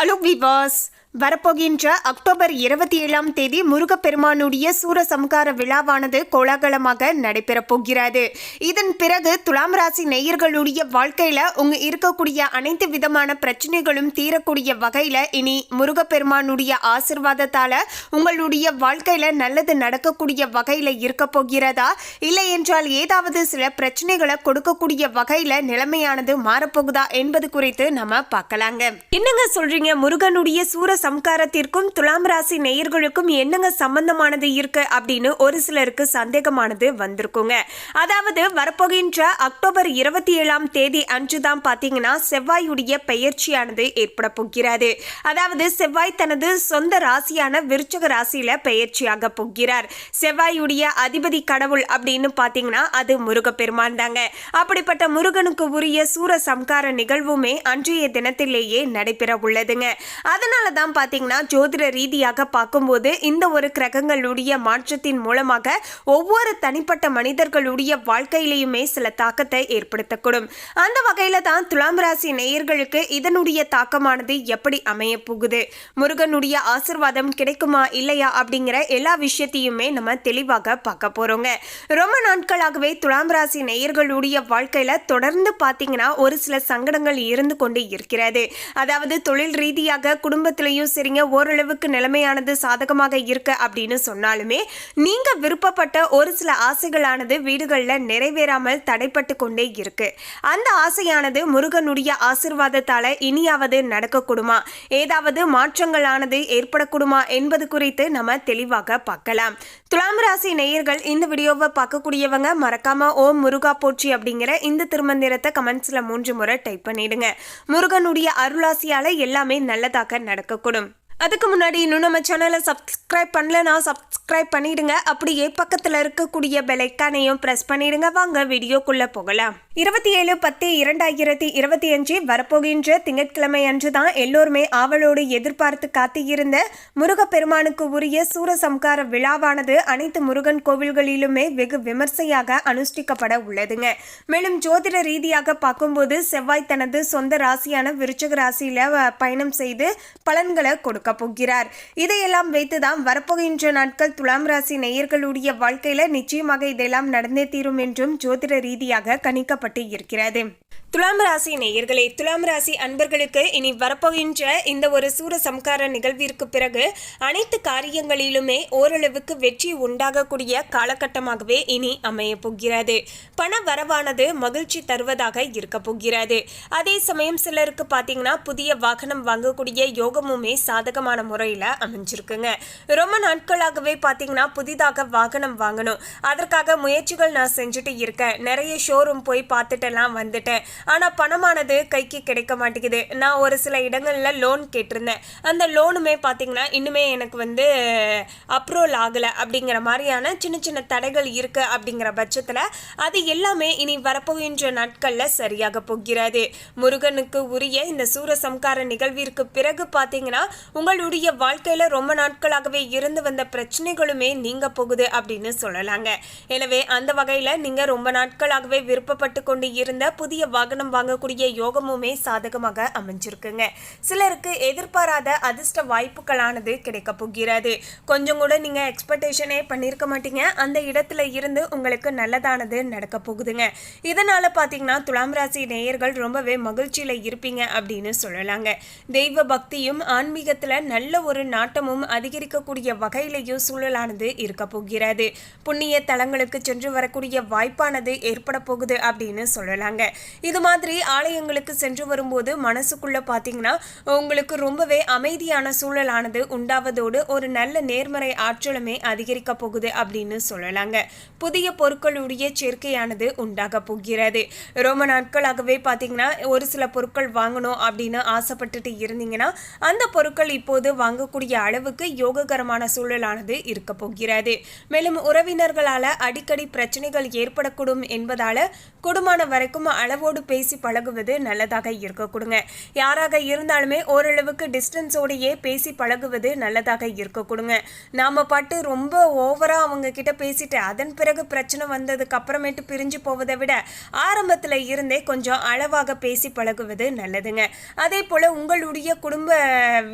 Hello, Vivos! வரப்போகின்ற October இருபத்தி ஏழாம் தேதி முருகப்பெருமானுடைய சூரசம்கார விழாவானது கோலாகலமாக நடைபெறப் போகிறது இதன் பிறகு துலாம் ராசி நேயர்களுடைய வாழ்க்கையில உங்க இருக்கக்கூடிய அனைத்து விதமான பிரச்சனைகளும் தீரக்கூடிய வகையில இனி முருகப்பெருமானுடைய ஆசிர்வாதத்தால உங்களுடைய வாழ்க்கையில நல்லது நடக்கக்கூடிய வகையில இருக்க போகிறதா? இல்லை என்றால் ஏதாவது சில பிரச்சனைகளை கொடுக்கக்கூடிய வகையில நிலைமையானது மாறப்போகுதா என்பது குறித்து நம்ம பார்க்கலாங்க. என்னங்க சொல்றீங்க? முருகனுடைய சூர சம்காரத்திற்கும் துலாம் ராசி நேயர்களுக்கும் என்னங்க சம்பந்தமானது இருக்கு அப்படின்னு ஒரு சிலருக்கு சந்தேகமானது வந்திருக்குங்க. அதாவது வரப்போகின்ற அக்டோபர் இருபத்தி ஏழாம் தேதி அன்று தான் பார்த்தீங்கன்னா செவ்வாயுடைய பெயர்ச்சியானது ஏற்பட போகிறது. அதாவது செவ்வாய் தனது சொந்த ராசியான விருச்சக ராசியில பெயர்ச்சியாக போகிறார். செவ்வாயுடைய அதிபதி கடவுள் அப்படின்னு பார்த்தீங்கன்னா அது முருகப்பெருமான் தாங்க. அப்படிப்பட்ட முருகனுக்கு உரிய சூர சம்கார நிகழ்வுமே அன்றைய தினத்திலேயே நடைபெற உள்ளதுங்க. அதனால தான் பார்த்தீங்கன்னா ஜோதிட ரீதியாக பார்க்கும்போது இந்த ஒரு கிரகங்களுடைய மாற்றத்தின் மூலமாக ஒவ்வொரு தனிப்பட்ட மனிதர்களுடைய வாழ்க்கையிலையுமே சில தாக்கத்தை ஏற்படுத்தக்கூடும். அந்த வகையில தான் துலாம் ராசி நேயர்களுக்கு இதனுடைய தாக்கமானது எப்படி அமைய போகுது? முருகனுடைய ஆசிர்வாதம் கிடைக்குமா இல்லையா அப்படிங்கிற எல்லா விஷயத்தையுமே நம்ம தெளிவாக பார்க்க போறோங்க. ரொம்ப நாட்களாகவே துலாம் ராசி நேயர்களுடைய வாழ்க்கையில தொடர்ந்து பார்த்தீங்கன்னா ஒரு சில சங்கடங்கள் இருந்து கொண்டு இருக்கிறது. அதாவது தொழில் ரீதியாக குடும்பத்திலையும் சரிங்க ஓரளவுக்கு நிலைமையானது சாதகமாக இருக்கு அப்படின்னு சொன்னாலுமே நீங்க விருப்பப்பட்ட ஒரு சில ஆசைகளானது வீடுகளில் நிறைவேறாமல் தடைப்பட்டு கொண்டே இருக்கு. அந்த ஆசையானது முருகனுடைய ஆசிர்வாதத்தால இனியாவது நடக்கக்கூடுமா? ஏதாவது மாற்றங்களானது ஏற்படக்கூடுமா என்பது குறித்து நம்ம தெளிவாக பார்க்கலாம். துலாம் ராசி நேயர்கள் இந்த வீடியோவை பார்க்கக்கூடியவங்க மறக்காம ஓம் முருகா போற்றி அப்படிங்கிற இந்த திருமந்திரத்தை கமெண்ட்ஸ்ல மூன்று முறை டைப் பண்ணிடுங்க. முருகனுடைய அருளாசியால எல்லாமே நல்லதாக நடக்கக்கூடும். கொடுக்கும் அதுக்கு முன்னாடி இன்னும் நம்ம சேனலை சப்ஸ்கிரைப் பண்ணலனா சப்ஸ்கிரைப் பண்ணிடுங்க. அப்படியே பக்கத்தில் இருக்கக்கூடிய பெலைக்கானையும் ப்ரெஸ் பண்ணிடுங்க. வாங்க வீடியோக்குள்ளே போகலாம். இருபத்தி ஏழு பத்து இரண்டாயிரத்தி இருபத்தி அஞ்சு வரப்போகின்ற திங்கட்கிழமை அன்று தான் எல்லோருமே ஆவலோடு எதிர்பார்த்து காத்திருந்த முருகப்பெருமானுக்கு உரிய சூரசம்கார விழாவானது அனைத்து முருகன் கோவில்களிலுமே வெகு விமர்சையாக அனுஷ்டிக்கப்பட உள்ளதுங்க. மேலும் ஜோதிட ரீதியாக பார்க்கும்போது செவ்வாய் தனது சொந்த ராசியான விருச்சக ராசியில் பயணம் செய்து பலன்களை கொடுக்க போகிறார். இதையெல்லாம் வைத்துதான் வரப்போகின்ற நாட்கள் துலாம் ராசி நேயர்களுடைய வாழ்க்கையில நிச்சயமாக இதெல்லாம் நடந்தே தீரும் என்றும் ஜோதிட ரீதியாக கணிக்கப்பட்டு இருக்கிறது. துலாம் ராசி நேயர்களே துலாம் ராசி அன்பர்களுக்கு இனி வரப்போகின்ற இந்த ஒரு சூர சம்கார நிகழ்விற்கு பிறகு அனைத்து காரியங்களிலுமே ஓரளவுக்கு வெற்றி உண்டாகக்கூடிய காலகட்டமாகவே இனி அமைய போகிறது. பண வரவானது மகிழ்ச்சி தருவதாக இருக்க போகிறது. அதே சமயம் சிலருக்கு பார்த்தீங்கன்னா புதிய வாகனம் வாங்கக்கூடிய யோகமுமே சாதகமான முறையில் அமைஞ்சிருக்குங்க. ரொம்ப நாட்களாகவே பார்த்தீங்கன்னா புதிதாக வாகனம் வாங்கணும். அதற்காக முயற்சிகள் நான் செஞ்சுட்டு இருக்கேன். நிறைய ஷோரூம் போய் பார்த்துட்டெல்லாம் வந்துட்டேன். ஆனால் பணமானது கைக்கு கிடைக்க மாட்டேங்குது. நான் ஒரு சில இடங்களில் லோன் கேட்டிருந்தேன். அந்த லோனுமே பார்த்தீங்கன்னா இன்னுமே எனக்கு வந்து அப்ரூவல் ஆகலை அப்படிங்கிற மாதிரியான சின்ன சின்ன தடைகள் இருக்கு அப்படிங்கிற பட்சத்தில் அது எல்லாமே இனி வரப்போகின்ற நாட்களில் சரியாக போகிறது. முருகனுக்கு உரிய இந்த சூரசம்கார நிகழ்விற்கு பிறகு பார்த்தீங்கன்னா உங்களுடைய வாழ்க்கையில் ரொம்ப நாட்களாகவே இருந்து வந்த பிரச்சனைகளுமே நீங்க போகுது அப்படின்னு சொல்லலாங்க. எனவே அந்த வகையில் நீங்கள் ரொம்ப நாட்களாகவே விருப்பப்பட்டு கொண்டு இருந்த புதிய வாகனம் வாங்கக்கூடிய யோகமுமே சாதகமாக அமைஞ்சிருக்குங்க. சிலருக்கு எதிர்பாராத அதிர்ஷ்ட வாய்ப்புகளானது கிடைக்க போகிறது. கொஞ்சம் கூட நீங்க எக்ஸ்பெக்டேஷனே பண்ணியிருக்க மாட்டீங்க. அந்த இடத்துல இருந்து உங்களுக்கு நல்லதானது நடக்க போகுதுங்க. இதனால பாத்தீங்கன்னா துலாம் ராசி நேயர்கள் ரொம்பவே மகிழ்ச்சியில இருப்பீங்க அப்படின்னு சொல்லலாங்க. தெய்வ பக்தியும் ஆன்மீகத்துல நல்ல ஒரு நாட்டமும் அதிகரிக்கக்கூடிய வகையிலேயும் சூழலானது இருக்க போகிறது. புண்ணிய தலங்களுக்கு சென்று வரக்கூடிய வாய்ப்பானது ஏற்பட போகுது அப்படின்னு சொல்லலாங்க. இது மாதிரி ஆலயங்களுக்கு சென்று வரும்போது மனசுக்குள்ள பார்த்தீங்கன்னா உங்களுக்கு ரொம்பவே அமைதியான சூழலானது உண்டாவதோடு ஒரு நல்ல நேர்மறை ஆற்றலுமே அதிகரிக்க போகுது அப்படின்னு சொல்லலாங்க. புதிய பொருட்களுடைய சேர்க்கையானது உண்டாக போகிறது. ரொம்ப நாட்களாகவே பார்த்தீங்கன்னா ஒரு சில பொருட்கள் வாங்கணும் அப்படின்னு ஆசைப்பட்டுட்டு இருந்தீங்கன்னா அந்த பொருட்கள் இப்போது வாங்கக்கூடிய அளவுக்கு யோககரமான சூழலானது இருக்க போகிறது. மேலும் உறவினர்களால் அடிக்கடி பிரச்சனைகள் ஏற்படக்கூடும் என்பதால் கூடுமான வரைக்கும் அளவோடு பேசி பழகுவது நல்லதாக இருக்க கொடுங்க. யாராக இருந்தாலுமே ஓரளவுக்கு டிஸ்டன்ஸோடையே பேசி பழகுவது நல்லதாக இருக்க கொடுங்க. நாம பாட்டு ரொம்ப ஓவரா அவங்க கிட்ட பேசிட்டு அதன் பிறகு பிரச்சனை வந்ததுக்கு அப்புறமேட்டு பிரிஞ்சு போவதை விட ஆரம்பத்துல இருந்தே கொஞ்சம் அளவாக பேசி பழகுவது நல்லதுங்க. அதே போல உங்களுடைய குடும்ப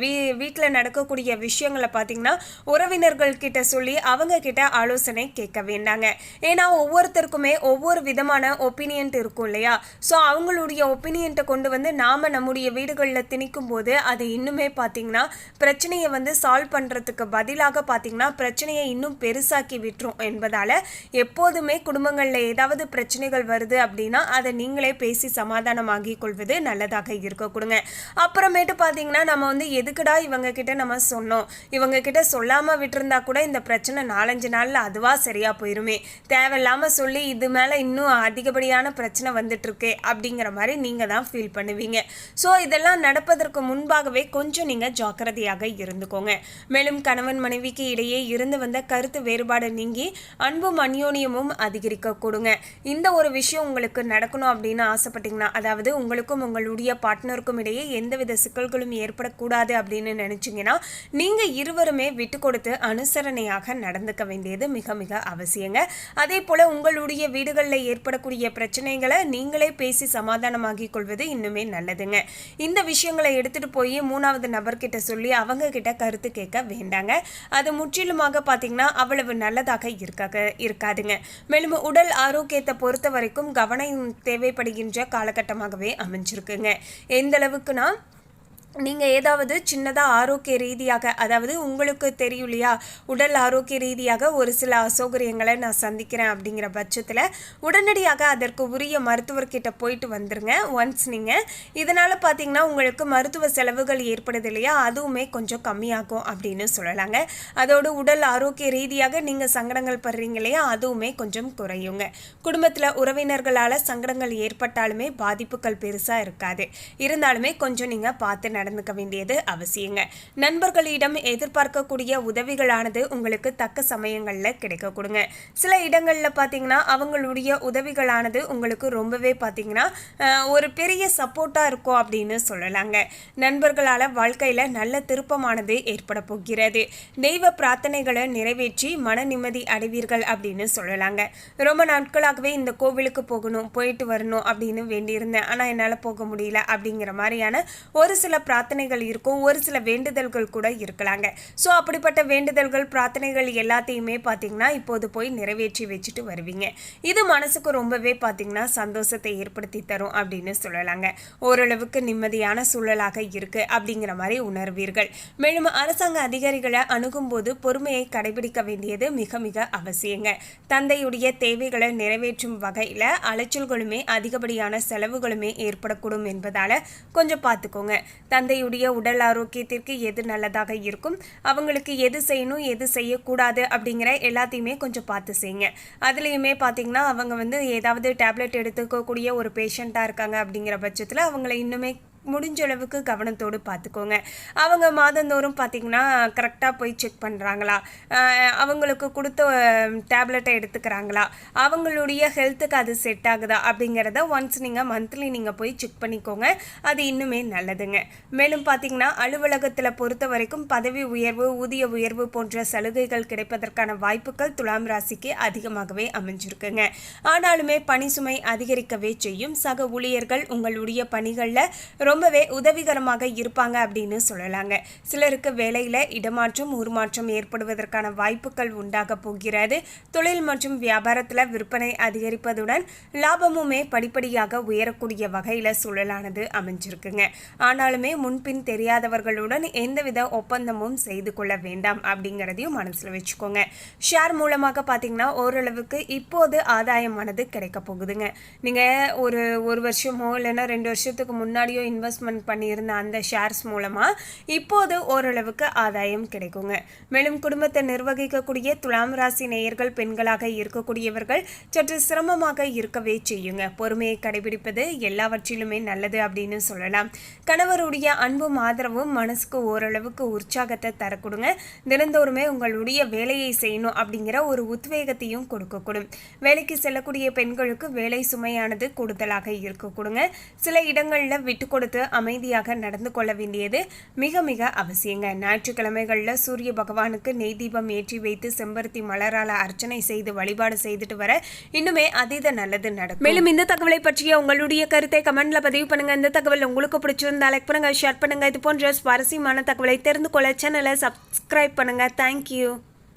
வீ வீட்டில் நடக்கக்கூடிய விஷயங்களை பார்த்தீங்கன்னா உறவினர்கள் கிட்ட சொல்லி அவங்க கிட்ட ஆலோசனை கேட்க வேண்டாங்க. ஏன்னா ஒவ்வொருத்தருக்குமே ஒவ்வொரு விதமான ஒப்பீனியன் இருக்கும் இல்லையா? ஸோ அவங்களுடைய ஒப்பீனியன்ட்டை கொண்டு வந்து நாம் நம்முடைய வீடுகளில் திணிக்கும் போது அது இன்னுமே பார்த்தீங்கன்னா பிரச்சனையை வந்து சால்வ் பண்ணுறதுக்கு பதிலாக பார்த்தீங்கன்னா பிரச்சனையை இன்னும் பெருசாக்கி விட்டுரும் என்பதால் எப்போதுமே குடும்பங்களில் ஏதாவது பிரச்சனைகள் வருது அப்படின்னா அதை நீங்களே பேசி சமாதானமாகி கொள்வது நல்லதாக இருக்க கொடுங்க. அப்புறமேட்டு பார்த்தீங்கன்னா நம்ம வந்து எதுக்குடா இவங்கக்கிட்ட நம்ம சொன்னோம்? இவங்கக்கிட்ட சொல்லாமல் விட்டுருந்தா கூட இந்த பிரச்சனை நாலஞ்சு நாளில் அதுவாக சரியாக போயிருமே. தேவையில்லாமல் சொல்லி இது மேலே இன்னும் அதிகப்படியான பிரச்சனை வந்துட்டுருக்கே அப்படிங்கிற மாதிரி நீங்கள் தான் ஃபீல் பண்ணுவீங்க. ஸோ இதெல்லாம் நடப்பதற்கு முன்பாகவே கொஞ்சம் நீங்கள் ஜாக்கிரதையாக இருந்துக்கோங்க. மேலும் கணவன் மனைவிக்கு இடையே இருந்து வந்த கருத்து வேறுபாடு நீங்கி அன்பும் அந்யோன்யமும் அதிகரிக்க கொடுங்க. இந்த ஒரு விஷயம் உங்களுக்கு நடக்கணும் அப்படின்னு ஆசைப்பட்டீங்கன்னா அதாவது உங்களுக்கும் உங்களுடைய பார்ட்னருக்கும் இடையே எந்தவித சிக்கல்களும் ஏற்படக்கூடாது அப்படின்னு நினைச்சீங்கன்னா நீங்க இருவருமே விட்டு கொடுத்து அனுசரணையாக நடந்துக்க வேண்டியது மிக மிக அவசியங்க. அதே போல உங்களுடைய வீடுகளில் ஏற்படக்கூடிய பிரச்சனைகளை நீங்களே பேசி சமாதானமாகி கொள்வது இன்னுமே நல்லதுங்க. இந்த விஷயங்களை எடுத்துட்டு போய் மூணாவது நபர்கிட்ட சொல்லி அவங்க கிட்ட கருத்து கேட்க வேண்டாங்க. அது முற்றிலுமாக பார்த்தீங்கன்னா அவ்வளவு நல்லதாக இருக்காக இருக்காதுங்க. மேலும் உடல் ஆரோக்கியத்தை பொறுத்த வரைக்கும் கவனம் தேவைப்படுகின்ற காலகட்டமாகவே அமைஞ்சிருக்குங்க. எந்த அளவுக்குன்னா நீங்கள் ஏதாவது சின்னதாக ஆரோக்கிய ரீதியாக அதாவது உங்களுக்கு தெரியும் இல்லையா உடல் ஆரோக்கிய ரீதியாக ஒரு சில அசௌகரியங்களை நான் சந்திக்கிறேன் அப்படிங்கிற பட்சத்தில் உடனடியாக அதற்கு உரிய மருத்துவர்கிட்ட போயிட்டு வந்துருங்க. ஒன்ஸ் நீங்கள் இதனால் பார்த்தீங்கன்னா உங்களுக்கு மருத்துவ செலவுகள் ஏற்படுது இல்லையா அதுவுமே கொஞ்சம் கம்மியாகும் அப்படின்னு சொல்லலாங்க. அதோடு உடல் ஆரோக்கிய ரீதியாக நீங்கள் சங்கடங்கள் படுறீங்க இல்லையா அதுவுமே கொஞ்சம் குறையுங்க. குடும்பத்தில் உறவினர்களால் சங்கடங்கள் ஏற்பட்டாலுமே பாதிப்புகள் பெருசாக இருக்காது. இருந்தாலுமே கொஞ்சம் நீங்கள் பார்த்து நடந்துக்க வேண்டியது அவசியங்க. நண்பர்களிடம் எதிர்பார்க்கக்கூடிய உதவிகளானது உங்களுக்கு தக்க சமயங்களில் கிடைக்க கொடுங்க. சில இடங்களில் பார்த்தீங்கன்னா அவங்களுடைய உதவிகளானது உங்களுக்கு ரொம்பவே பார்த்தீங்கன்னா ஒரு பெரிய சப்போர்ட்டாக இருக்கும் அப்படின்னு சொல்லலாங்க. நண்பர்களால் வாழ்க்கையில் நல்ல திருப்பமானது ஏற்பட போகிறது. தெய்வ பிரார்த்தனைகளை நிறைவேற்றி மன நிம்மதி அடைவீர்கள் அப்படின்னு சொல்லலாங்க. ரொம்ப நாட்களாகவே இந்த கோவிலுக்கு போகணும் போயிட்டு வரணும் அப்படின்னு வேண்டியிருந்தேன். ஆனால் என்னால் போக முடியல அப்படிங்கிற மாதிரியான ஒரு சில பிரார்த்தனைகள் இருக்கும். ஒரு சில வேண்டுதல்கள் கூட இருக்கலாங்க. ஸோ அப்படிப்பட்ட வேண்டுதல்கள் பிரார்த்தனைகள் எல்லாத்தையுமே பார்த்தீங்கன்னா இப்போது போய் நிறைவேற்றி வச்சுட்டு வருவீங்க. இது மனசுக்கு ரொம்பவே பார்த்தீங்கன்னா சந்தோஷத்தை ஏற்படுத்தி தரும் அப்படின்னு சொல்லலாங்க. ஓரளவுக்கு நிம்மதியான சூழலாக இருக்கு அப்படிங்கிற மாதிரி உணர்வீர்கள். மேலும் அரசாங்க அதிகாரிகளை அணுகும்போது பொறுமையை கடைபிடிக்க வேண்டியது மிக மிக அவசியங்க. தந்தையுடைய தேவைகளை நிறைவேற்றும் வகையில் அலைச்சல்களுமே அதிகப்படியான செலவுகளுமே ஏற்படக்கூடும் என்பதால கொஞ்சம் பார்த்துக்கோங்க தந்தையுடைய உடல் ஆரோக்கியத்திற்கு எது நல்லதாக இருக்கும் அவங்களுக்கு எது செய்யணும் எது செய்யக்கூடாது அப்படிங்கிற எல்லாத்தையுமே கொஞ்சம் பார்த்து செய்யுங்க. அதுலேயுமே பார்த்தீங்கன்னா அவங்க வந்து ஏதாவது டேப்லெட் எடுத்துக்கக்கூடிய ஒரு பேஷண்ட்டாக இருக்காங்க அப்படிங்கிற பட்சத்தில் அவங்கள இன்னுமே முடிஞ்ச அளவுக்கு கவனத்தோடு பார்த்துக்கோங்க. அவங்க மாதந்தோறும் பார்த்தீங்கன்னா கரெக்டாக போய் செக் பண்ணுறாங்களா அவங்களுக்கு கொடுத்த டேப்லெட்டை எடுத்துக்கிறாங்களா? அவங்களுடைய ஹெல்த்துக்கு அது செட் ஆகுதா? அப்படிங்கிறத ஒன்ஸ் நீங்கள் மந்த்லி நீங்கள் போய் செக் பண்ணிக்கோங்க. அது இன்னுமே நல்லதுங்க. மேலும் பார்த்தீங்கன்னா அலுவலகத்தில் பொறுத்த வரைக்கும் பதவி உயர்வு ஊதிய உயர்வு போன்ற சலுகைகள் கிடைப்பதற்கான வாய்ப்புகள் துலாம் ராசிக்கு அதிகமாகவே அமைஞ்சிருக்குங்க. ஆனாலுமே பணி சுமை அதிகரிக்கவே செய்யும். சக ஊழியர்கள் உங்களுடைய பணிகளில் ரொம்பவே உதவிகரமாக இருப்பாங்க அப்படின்னு சொல்லலாங்க. சிலருக்கு வேலையில் இடமாற்றம் உருமாற்றம் ஏற்படுவதற்கான வாய்ப்புகள் உண்டாக போகிறது. தொழில் மற்றும் வியாபாரத்தில் விற்பனை அதிகரிப்பதுடன் லாபமுமே படிப்படியாக உயரக்கூடிய வகையில் சூழலானது அமைஞ்சிருக்குங்க. ஆனாலுமே முன்பின் தெரியாதவர்களுடன் எந்தவித ஒப்பந்தமும் செய்து கொள்ள வேண்டாம் அப்படிங்கிறதையும் மனசில் வச்சுக்கோங்க. ஷேர் மூலமாக பார்த்தீங்கன்னா ஓரளவுக்கு இப்போது ஆதாயமானது கிடைக்க போகுதுங்க. நீங்கள் ஒரு ஒரு வருஷமோ இல்லைன்னா ரெண்டு வருஷத்துக்கு முன்னாடியோ இன்வெஸ்ட் இன்வெஸ்ட்மெண்ட் பண்ணியிருந்த அந்த ஷேர்ஸ் மூலமாக இப்போது ஓரளவுக்கு ஆதாயம் கிடைக்குங்க. மேலும் குடும்பத்தை நிர்வகிக்கக்கூடிய துலாம் ராசி நேயர்கள் பெண்களாக இருக்கக்கூடியவர்கள் சற்று சிரமமாக இருக்கவே செய்யுங்க. பொறுமையை கடைபிடிப்பது எல்லாவற்றிலுமே நல்லது அப்படின்னு சொல்லலாம். கணவருடைய அன்பும் ஆதரவும் மனசுக்கு ஓரளவுக்கு உற்சாகத்தை தரக்கூடுங்க. தினந்தோறுமே உங்களுடைய வேலையை செய்யணும் அப்படிங்கிற ஒரு உத்வேகத்தையும் கொடுக்கக்கூடும். வேலைக்கு செல்லக்கூடிய பெண்களுக்கு வேலை சுமையானது கூடுதலாக இருக்கக்கூடுங்க. சில இடங்களில் விட்டு கொடுத்து அமைதியாக நடந்து கொள்ள வேண்டியது மிக மிக அவசியங்க. ஞாயிற்றுக்கிழமைகளில் சூரிய பகவானுக்கு நெய் தீபம் ஏற்றி வைத்து செம்பருத்தி மலரால அர்ச்சனை செய்து வழிபாடு செய்துட்டு வர இன்னுமே அதீத நல்லது நடக்கும். மேலும் இந்த தகவலை பற்றிய உங்களுடைய கருத்தை கமெண்ட்ல பதிவு பண்ணுங்க. இந்த தகவல் உங்களுக்கு பிடிச்சிருந்தா லைக் பண்ணுங்க ஷேர் பண்ணுங்க. இது போன்ற சுவாரஸ்யமான தகவலை தெரிந்து கொள்ள சேனலை சப்ஸ்கிரைப் பண்ணுங்க. தேங்க்யூ